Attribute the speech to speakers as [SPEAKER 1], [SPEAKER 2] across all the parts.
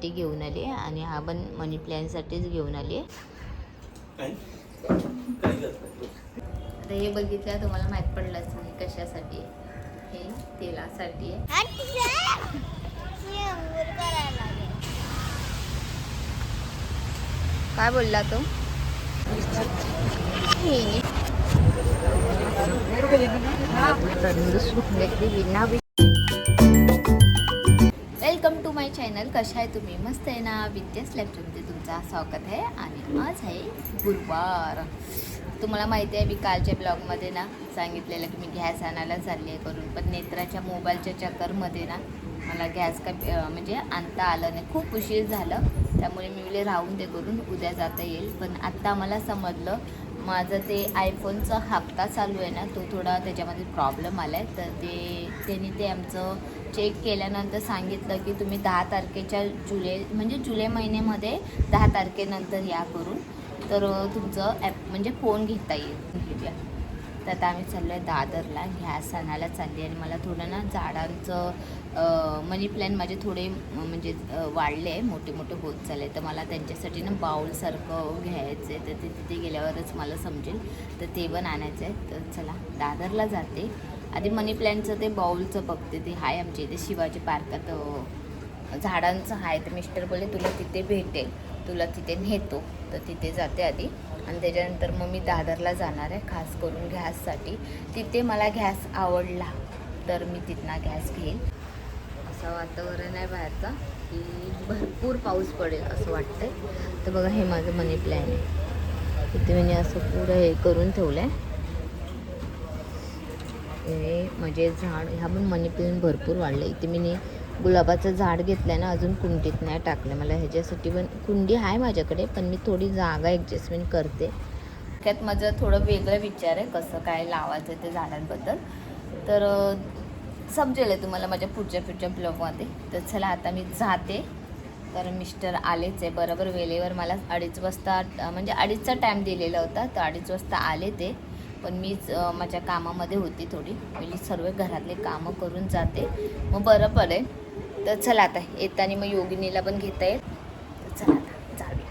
[SPEAKER 1] माझ्यासाठी घेऊन आली आहे आणि हा पण मनी प्लॅनसाठीच घेऊन आली आहे. आता हे बघितलं तुम्हाला माहीत पडलंच नाही कशासाठी आहे. हे तेलासाठी आहे. काय बोलला तो? Welcome to my channel. कशा आहे तुम्ही? मस्त आहे ना? विद्यास लॅपटॉपमध्ये तुमचा स्वागत आहे. आणि आज आहे गुरुवार. तुम्हाला माहिती आहे मी कालच्या ब्लॉगमध्ये ना सांगितलेलं की मी गॅस आणायला चालली आहे करून. पण नेत्राच्या मोबाईलच्या चक्करमध्ये ना मला गॅस का म्हणजे आणता आलं नाही. खूप उशीर झालं. त्यामुळे मी राहून ते करून उद्या जाता येईल. पण आत्ता मला समजलं माझं ते आयफोनचा हप्ता चालू आहे ना तो थोडा त्याच्यामध्ये प्रॉब्लेम आला आहे तर ते त्यांनी ते आमचं चेक केल्यानंतर सांगितलं की तुम्ही दहा तारखेच्या जुलै म्हणजे जुलै महिन्यामध्ये दहा तारखेनंतर या करून. तर तुमचं ॲप म्हणजे फोन घेता येईल. तर आता आम्ही चाललो आहे दादरला. ह्या सणाला चालली आणि मला थोडं ना झाडांचं मनी प्लॅन माझे थोडे म्हणजे वाढले. आहे मोठे मोठे होत चालले. तर मला त्यांच्यासाठी ना बाऊलसारखं घ्यायचं आहे तर ते तिथे गेल्यावरच मला समजेल. तर ते पण आणायचं आहे तर चला दादरला जाते. आधी मनी प्लॅनचं ते बाऊलचं बघते. ते आहे आमच्या इथे शिवाजी पार्कात झाडांचं आहे तर मिस्टर बोले तुला तिथे भेटेल. तुला तिथे नेतो. तर तिथे जाते आधी. आणि त्याच्यानंतर मग मी दादरला जाणार आहे खास करून गॅससाठी तिथे मला गॅस आवडला तर मी तिथनं गॅस घेईन. असं वातावरण आहे बाहेरचं की भरपूर पाऊस पडेल असं वाटतंय. तर बघा हे माझं मनी प्लॅन आहे. तिथे मी असं पुढं हे करून ठेवलं आहे हे म्हणजे झाड ह्या पण मनी प्लॅन भरपूर वाढलं इथे मी गुलाबाचं झाड घेतलं आहे ना अजून कुंडीत नाही टाकलं. मला ह्याच्यासाठी पण कुंडी आहे माझ्याकडे पण मी थोडी जागा ॲडजस्टमेंट करते. त्यात माझं थोडं वेगळं विचार आहे कसं काय लावायचं ते झाडांबद्दल. तर समजेल आहे तुम्हाला माझ्या पुढच्या पुढच्या ब्लॉगमध्ये तर चला आता मी जाते. तर मिस्टर आलेच आहे. बरोबर वेळेवर मला अडीच वाजता म्हणजे अडीचचा टाईम दिलेला होता तर अडीच वाजता आले ते. पण मीच माझ्या कामामध्ये होती थोडी. मी सर्व घरातले कामं करून जाते. मग बरं पडेल. तर चला आता येताना मग योगिनीला पण घेता येईल. तर चला आता जाऊया.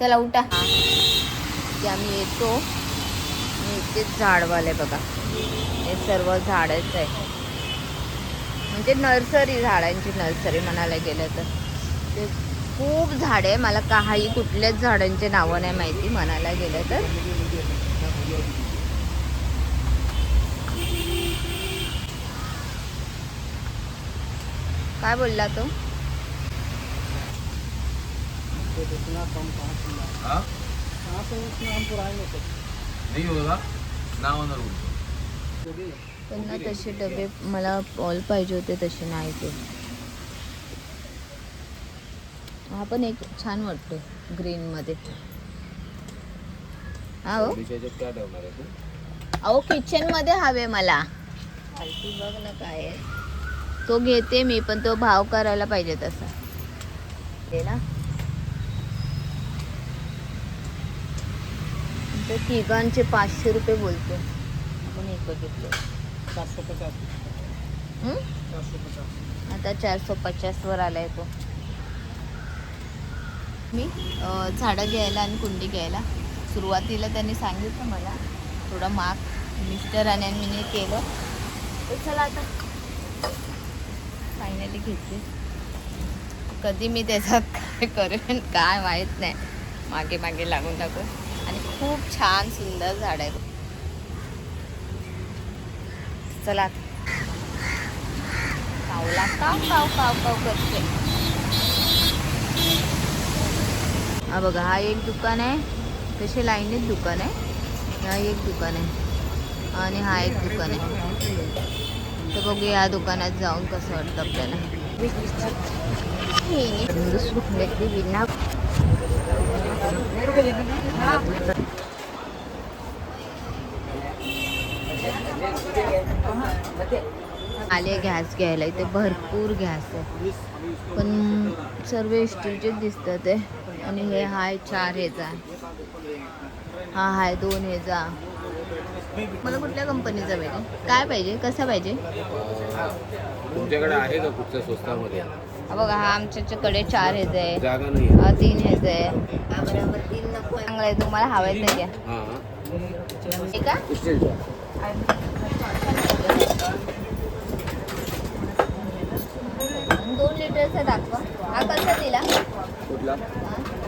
[SPEAKER 1] चला उठा. की आम्ही येतो. आणि इथेच झाडवाले बघा. हे सर्व झाडच आहे. म्हणजे नर्सरी झाडांची नर्सरी म्हणायला गेलं तर. ते खूप झाडे आहे. मला काही कुठल्याच झाडांचे नावं नाही माहिती म्हणायला गेलं तर. काय बोलला तो?
[SPEAKER 2] हाँ? नहीं होगा ना होणार बोलतो.
[SPEAKER 1] पण ना तसे डबे मला पॉल पाहिजे होते तसे नाही ते. हा पण एक छान वाटतो ग्रीनमध्ये हा हो. अहो किचनमध्ये हवे मला. बघ ना काय आहे. तो घेते मी पण तो भाव करायला पाहिजे तसा. ते ना. ते तिघांचे पाचशे रुपये बोलतो. आपण एक बघितलं.
[SPEAKER 3] चारशे पचास.
[SPEAKER 1] आता चारशे पचासवर आलाय तो. मी झाडं घ्यायला आणि कुंडी घ्यायला. सुरुवातीला त्यांनी सांगितलं मला थोडं माग मिस्टर आणि मी केलं. तर चला आता. फायनली घेतली. कधी मी त्याच्यात काय करेन काय माहीत नाही. मागे मागे लागून टाकून. आणि खूप छान सुंदर झाड आहे चला कावला काव काव काव काव करते. हा बघा हा एक दुकान आहे. तसे लाईनीत दुकान आहे? हा एक दुकान आहे. आणि हा एक दुकान आहे. तर बघू या दुकानात जाऊन कसं वाटतं आपल्याला. आले गॅस घ्यायला इथे भरपूर गॅस आहे. पण सर्व स्टीलचेच दिसतात आहे. आणि हे हाय चार ह्याचा हा हाय दोन ह्याचा मला कुठल्या कंपनीचा पाहिजे? काय पाहिजे? कसा पाहिजे?
[SPEAKER 2] तुमच्याकडे आहे का कुठच्या स्वस्तामध्ये?
[SPEAKER 1] हा बघा हा आमच्याकडे चार ह्याचे आहे
[SPEAKER 2] जागा नाही
[SPEAKER 1] हा तीन ह्याचे आहे चांगलं आहे तुम्हाला हवंय तर घ्या.
[SPEAKER 2] हा
[SPEAKER 1] हे. का?
[SPEAKER 2] स्टीलचा
[SPEAKER 1] दोन लिटरचा दाखवा. हा कसा दिला?
[SPEAKER 2] कुठला?
[SPEAKER 4] है?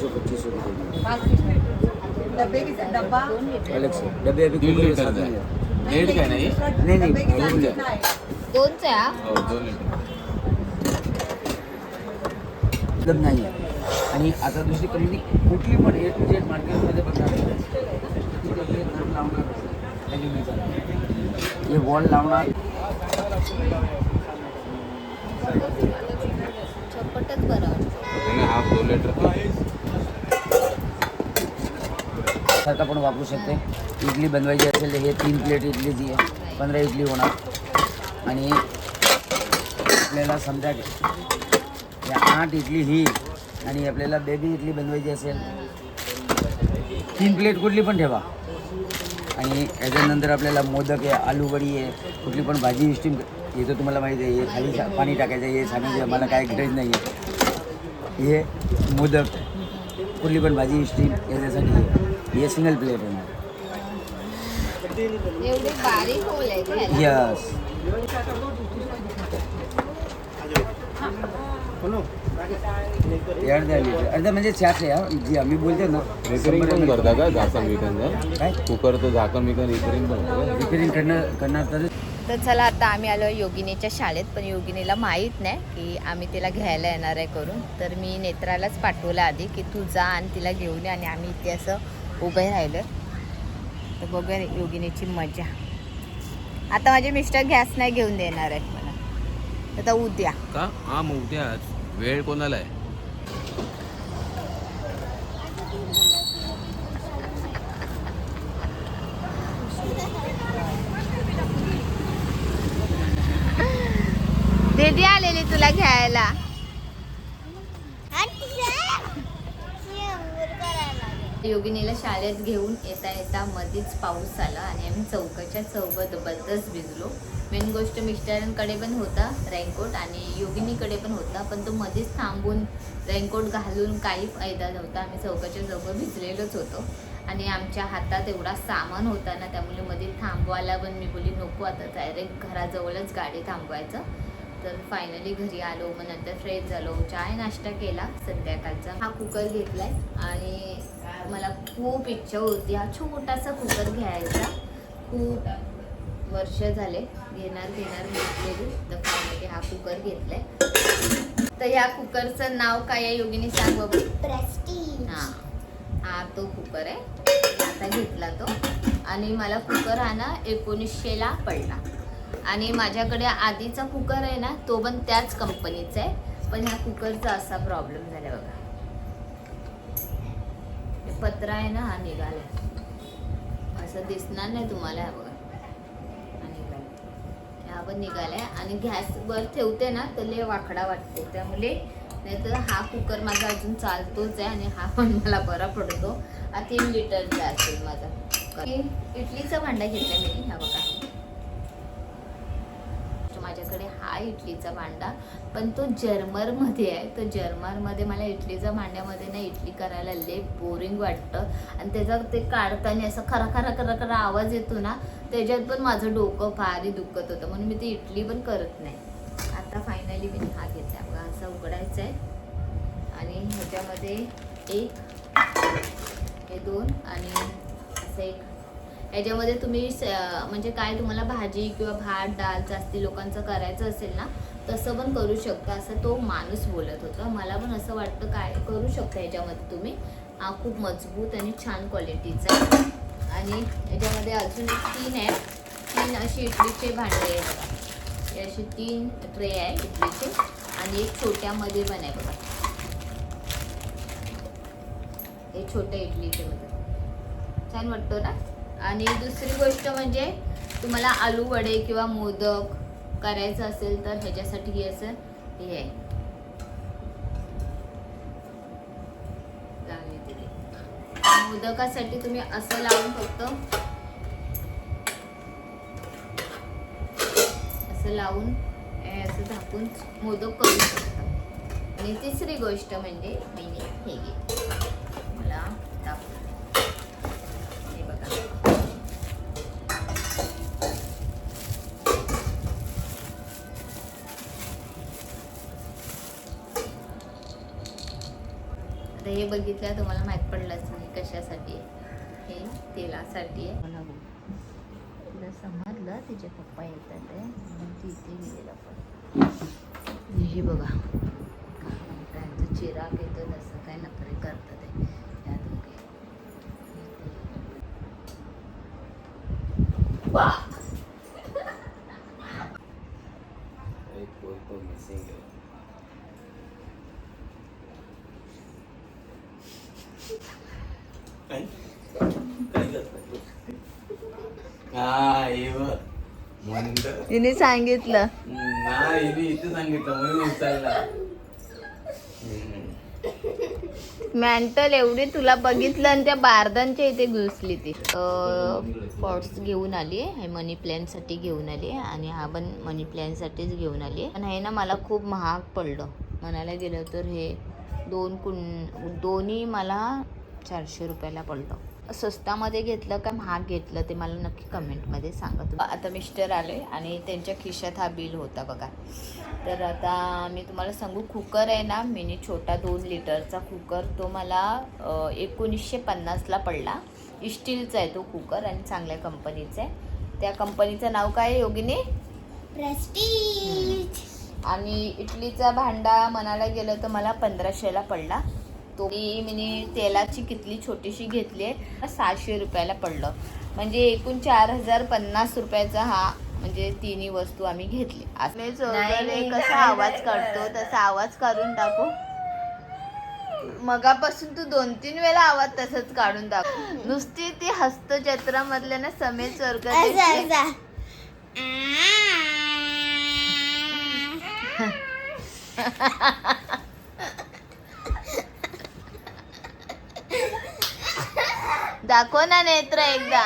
[SPEAKER 5] सौ पच्चीस सौ अलग से. डब्बे अभी कुकर के साथ में है।
[SPEAKER 2] डेढ़ का नाही
[SPEAKER 5] नहीं नहीं
[SPEAKER 4] के
[SPEAKER 5] दोन
[SPEAKER 4] है
[SPEAKER 1] हा?
[SPEAKER 2] हो? दोन
[SPEAKER 5] मतलब नाही आहे आणि आता दुसरी कंपनी कुठली पण ए टू जेड मार्केटमध्ये अॅल्युमिनियमचा. हे वॉल लावणार.
[SPEAKER 1] चपटच बरं वाटतं
[SPEAKER 2] दोन लिटर
[SPEAKER 5] आपण वापरू शकते. इडली बनवायची असेल तर हे तीन प्लेट इडलीची आहे पंधरा इडली होणार. आणि आपल्याला समजा या आठ इडली ही आणि आपल्याला बेबी इडली बनवायची असेल तीन प्लेट कुठली पण ठेवा. आणि याच्यानंतर आपल्याला मोदक आहे आलू वडी आहे कुठली पण भाजी स्टीम हे तर तुम्हाला माहिती आहे हे खाली सा- पाणी टाकायचं हे सांगायचं मला काय गरज नाही आहे. हे मोदक कुठली पण भाजी स्टीम याच्यासाठी. हे सिंगल प्लेट
[SPEAKER 1] आहे. का
[SPEAKER 5] लिटर अर्धा म्हणजे चहाच आहे हा. जी आम्ही बोलतो ना
[SPEAKER 2] रिपेरिंग पण करता का? झाकण विकनचं
[SPEAKER 5] काय?
[SPEAKER 2] कुकरचं झाकण विकन रिपेरिंग पण होतं. का?
[SPEAKER 5] रिपेरिंग करणार करणार तर
[SPEAKER 1] तर चला आता आम्ही आलो योगिनीच्या शाळेत पण योगिनीला माहीत नाही की आम्ही तिला घ्यायला येणार आहे करून. तर मी नेत्रालाच पाठवलं आधी की तू जा आणि तिला घेऊन ये आणि आम्ही इथे असं उभे राहिलो तर बघूया योगिनीची मजा. आता माझे मिस्टर गॅस नाही घेऊन देणार आहेत मला. आता उद्या.
[SPEAKER 2] का? हा मग उद्याच. वेळ कोणाला आहे?
[SPEAKER 1] दीदी आलेली तुला घ्यायला. योगिनीला शाळेत घेऊन येता येता मध्येच पाऊस आला आणि आम्ही चौकाच्या चौबत बद्दच भिजलो. मेन गोष्ट मिस्टरांकडे पण होता रेनकोट आणि योगिनीकडे पण होता पण तो मध्येच थांबून रेनकोट घालून काही फायदा नव्हता. आम्ही चौकाच्या चौकं भिजलेलोच होतो. आणि आमच्या हातात एवढा सामान होता ना त्यामुळे मध्ये थांबवायला पण मी बोली नको आता डायरेक्ट घराजवळच गाडी थांबवायचं. तर फायनली घरी आलो मग नंतर फ्रेश झालो. चाय नाश्ता केला संध्याकाळचा. हा कुकर घेतलाय आणि मला खूप इच्छा होती हा छोटासा कुकर घ्यायचा. खूप वर्ष झाले घेणार घेणार घेतलेली. तर फायनली हा कुकर घेतलाय. तर ह्या कुकरचं नाव काय आहे योगिनी सांग बाबू. हा. हा तो कुकर आहे. आता घेतला तो. आणि मला कुकर हा ना एकोणीसशेला पडला. आणि माझ्याकडे आधीचा कुकर आहे ना तो पण त्याच कंपनीचा आहे. पण ह्या कुकरचा असा प्रॉब्लेम झाला बघा. पत्रा आहे ना हा निघालाय. असं दिसणार नाही तुम्हाला निघालाय हा पण निघालाय आणि गॅसवर ठेवते ना तर लय वाकडा वाटतो त्यामुळे. नाहीतर हा कुकर माझा अजून चालतोच आहे आणि हा पण मला बरा पडतो. हा तीन लिटरचा असेल माझा. इडलीचं भांडा घेतला मी ह्या बघा. माझ्याकडे हा इडलीचा भांडा पण तो जर्मरमध्ये आहे. तर जर्मरमध्ये मला इडलीच्या भांड्यामध्ये ना इडली करायला लय बोरिंग वाटतं. आणि त्याचा ते काढताना असं खरा खरा खरा खरा आवाज येतो ना त्याच्यात पण माझं डोकं फारही दुखत होतं. म्हणून मी ती इडली पण करत नाही. आता फायनली मी हा घेतला. बघा असा उघडायचा आहे. आणि ह्याच्यामध्ये एक हे दोन आणि असं एक याच्यामध्ये तुम्ही म्हणजे काय तुम्हाला भाजी किंवा भात डाळ जास्ती लोकांचं करायचं असेल ना तसं पण करू शकता असं तो माणूस बोलत होता. मला पण असं वाटतं काय करू शकता याच्यामध्ये तुम्ही. हा खूप मजबूत आणि छान क्वालिटीचा आहे. आणि याच्यामध्ये अजून एक तीन आहे. तीन अशी इडलीचे भांडे आहेत बघा. हे तीन ट्रे आहे इडलीचे. आणि एक छोट्यामध्ये पण आहे बघा. हे छोट्या इडलीचे मध्ये छान वाटतो ना? आणि दुसरी गोष्ट म्हणजे तुम्हाला आलू वडे किंवा मोदक करायचं असेल तर ह्याच्यासाठी हे असं हे आहे. मोदकासाठी तुम्ही असं लावून फक्त असं लावून असं झाकून मोदक करू शकता. आणि तिसरी गोष्ट म्हणजे मी हे मला दाखव हे बघा आता हे बघितलं तुम्हाला माहीत पडलंच नाही कशासाठी आहे. हे तेलासाठी आहे. तुला समजलं तिचे पप्पा येतात आहे म्हणून ती इथे गेलेलं पण हे बघा. त्यांचं चिराग येतो तसं काय नखरे करतात आहे. त्या दोघे
[SPEAKER 2] एक पोर तो मिसिंग आहे
[SPEAKER 1] तिने सांगितलं
[SPEAKER 2] नाही हिने इथे सांगितलं. म्हणून उचलला
[SPEAKER 1] मॅन्टल एवढी तुला बघितलं आणि त्या बारदांच्या इथे घुसली ती. पॉट्स घेऊन आली हे मनी प्लॅनसाठी घेऊन आली आणि हा पण मनी प्लॅनसाठीच घेऊन आली. पण हे ना मला खूप महाग पडलं. म्हणायला गेलं तर हे दोन कुं दोन्ही मला चारशे रुपयाला पडलं. स्वस्तामध्ये घेतलं का महाग घेतलं ते मला नक्की कमेंटमध्ये सांगा तुम्ही. आता मिस्टर आले आणि त्यांच्या खिशात हा बिल होता बघा. तर आता मी तुम्हाला सांगू कुकर आहे ना मिनी छोटा दोन लिटरचा कुकर तो मला एकोणीसशे पन्नासला पडला. स्टीलचा आहे तो कुकर आणि चांगल्या कंपनीचा आहे. त्या कंपनीचं नाव काय योगिनी? आणि इडलीचा भांडा म्हणायला गेलं तर मला पंधराशेला पडला. तो मी मिनी तेलाची कितली छोटीशी घेतली आहे सहाशे रुपयाला पडलं. म्हणजे एकूण चार हजार पन्नास रुपयाचा हा म्हणजे तिन्ही वस्तू आम्ही घेतली. कसा आवाज काढतो तसा आवाज काढून टाकू. मगापासून तू दोन तीन वेळा आवाज तसंच काढून टाकू. नुसती ती हस्तजत्रामधले ना समेत स्वर्ग दाखव ना नेत्र एकदा.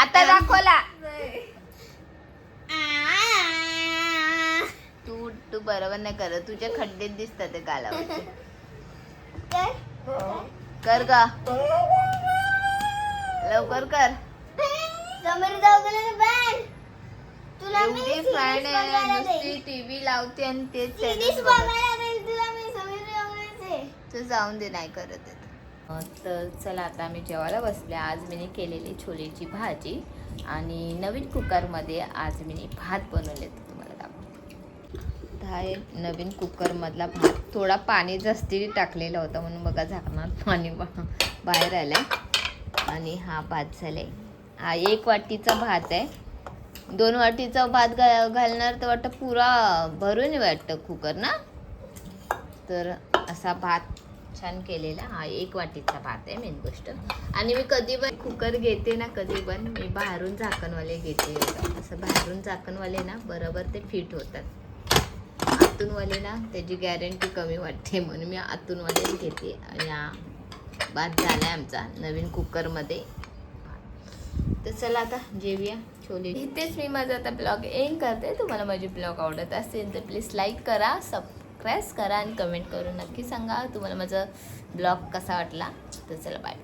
[SPEAKER 1] आता दाखवला. तू तू बरोबर नाही करत. तुझे खड्डे दिसतात ते कर का लवकर कर. एवढी फॅन आहे नुसती टीव्ही लावते आणि तेच channel बघते. तर जाऊन दे नाही करत आहे. तर. चला आता मी जेवायला बसले. आज मी केलेली छोलेची भाजी आणि नवीन कुकरमध्ये आज मी भात बनवले तर तुम्हाला दाखवते. हा एक नवीन कुकरमधला भात. थोडा पाणी जास्ती टाकलेला होता म्हणून बघा झाकणार पाणी बा- बाहेर आलं आणि हा भात झालाय. हा एक वाटीचा भात आहे. दोन वाटीचा भात घा घालणार तर वाटतं पुरा भरून वाटतं कुकर ना? तर असा भात छान केलेला. हा एक वाटीचा भात आहे मेन गोष्ट. आणि मी कधी पण कुकर घेते ना कधी पण मी बाहेरून झाकणवाले घेते. असं बाहेरून झाकणवाले ना बरोबर ते फिट होतात. आतूनवाले ना त्याची गॅरंटी कमी वाटते. म्हणून मी आतूनवालेच घेते. आणि हा भात झाला आहे आमचा नवीन कुकरमध्ये. तर चला आता जेवूया छोले. इथेच मी माझा आता ब्लॉग एंड करते. तुम्हाला माझे ब्लॉग आवडत असेल तर प्लीज लाईक करा सबस्क्राईब करा आणि कमेंट करून नक्की सांगा. तुम्हाला माझा ब्लॉग कसा वाटला तर चला बाय